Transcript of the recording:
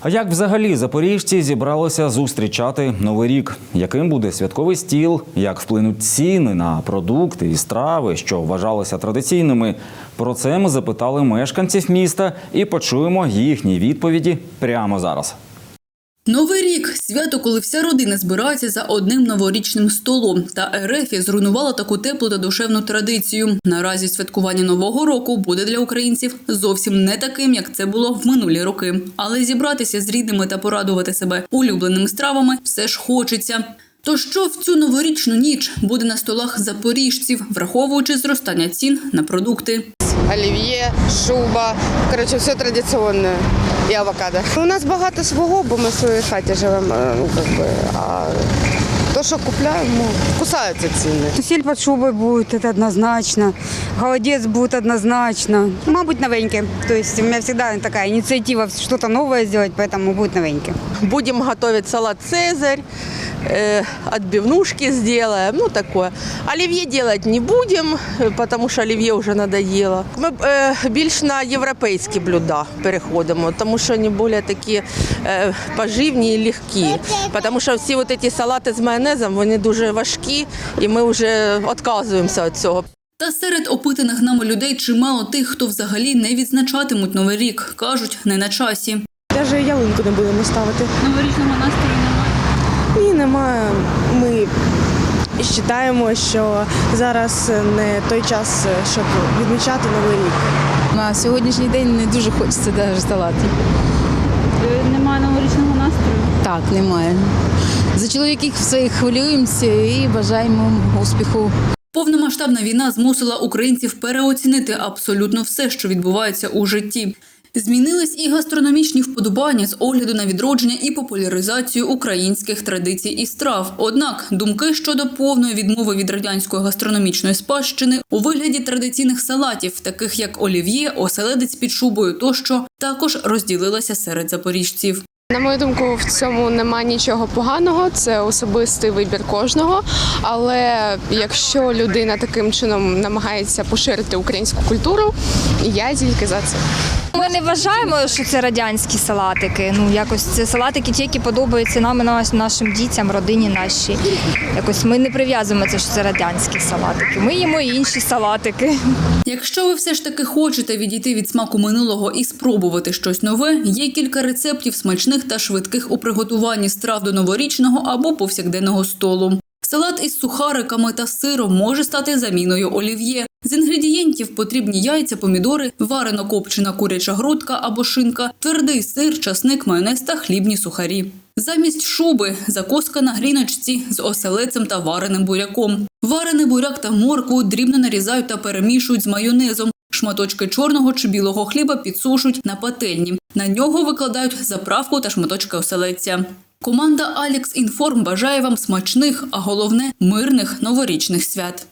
А як взагалі запоріжці зібралися зустрічати новий рік? Яким буде святковий стіл? Як вплинуть ціни на продукти і страви, що вважалися традиційними? Про це ми запитали мешканців міста і почуємо їхні відповіді прямо зараз. Новий рік свято, коли вся родина збирається за одним новорічним столом. Та РФ зруйнувала таку теплу та душевну традицію. Наразі святкування нового року буде для українців зовсім не таким, як це було в минулі роки. Але зібратися з рідними та порадувати себе улюбленими стравами все ж хочеться. То що в цю новорічну ніч буде на столах запоріжців, враховуючи зростання цін на продукти? Оливье, шуба. Коротше, все традиційне. І авокадо. У нас багато свого, бо ми в своїй хаті живемо. е, Ну, а то, що купляємо, кусаються ціни. Сіль під шубою буде, це однозначно. Голодець буде однозначно. Мабуть, новеньке. Тобто у мене завжди така ініціатива щось нове зробити, поэтому буде новеньке. Будем готовить салат «Цезарь», э, отбивнушки сделаем, ну такое. Оливье делать не будем, э, потому що оливье вже надоело. Ми е, більш на європейські блюда переходимо, тому що вони більш такі е, поживні і легкі. Тому що всі от ці салати з майонезом, вони дуже важкі, і ми вже відказуємося від цього. Та серед опитаних нами людей чимало тих, хто взагалі не відзначатимуть новий рік, кажуть, не на часі. Навіть ялинку не будемо ставити. Новорічного настрою немає. Ні, немає. Ми вважаємо, що зараз не той час, щоб відмічати новий рік. На сьогоднішній день не дуже хочеться навіть салатів. Немає новорічного настрою. Так, немає. За чоловіків своїх хвилюємося і бажаємо успіху. Повномасштабна війна змусила українців переоцінити абсолютно все, що відбувається у житті. Змінились і гастрономічні вподобання з огляду на відродження і популяризацію українських традицій і страв. Однак думки щодо повної відмови від радянської гастрономічної спадщини у вигляді традиційних салатів, таких як олів'є, оселедець під шубою тощо, також розділилися серед запоріжців. На мою думку, в цьому нема нічого поганого, це особистий вибір кожного. Але якщо людина таким чином намагається поширити українську культуру, я тільки за це. Ми не вважаємо, що це радянські салатики. Ну якось це салатики, ті, які подобаються нам, нашим дітям, родині нашій. Якось ми не прив'язуємо це, що це радянські салатики. Ми їмо інші салатики. Якщо ви все ж таки хочете відійти від смаку минулого і спробувати щось нове, є кілька рецептів смачних та швидких у приготуванні страв до новорічного або повсякденного столу. Салат із сухариками та сиром може стати заміною олів'є. З інгредієнтів потрібні яйця, помідори, варено копчена куряча грудка або шинка, твердий сир, часник, майонез та хлібні сухарі. Замість шуби закоска на гріночці з оселецем та вареним буряком. Варений буряк та моркву дрібно нарізають та перемішують з майонезом. Шматочки чорного чи білого хліба підсушують на пательні. На нього викладають заправку та шматочки оселедця. Команда Алікс Інформ бажає вам смачних, а головне мирних новорічних свят.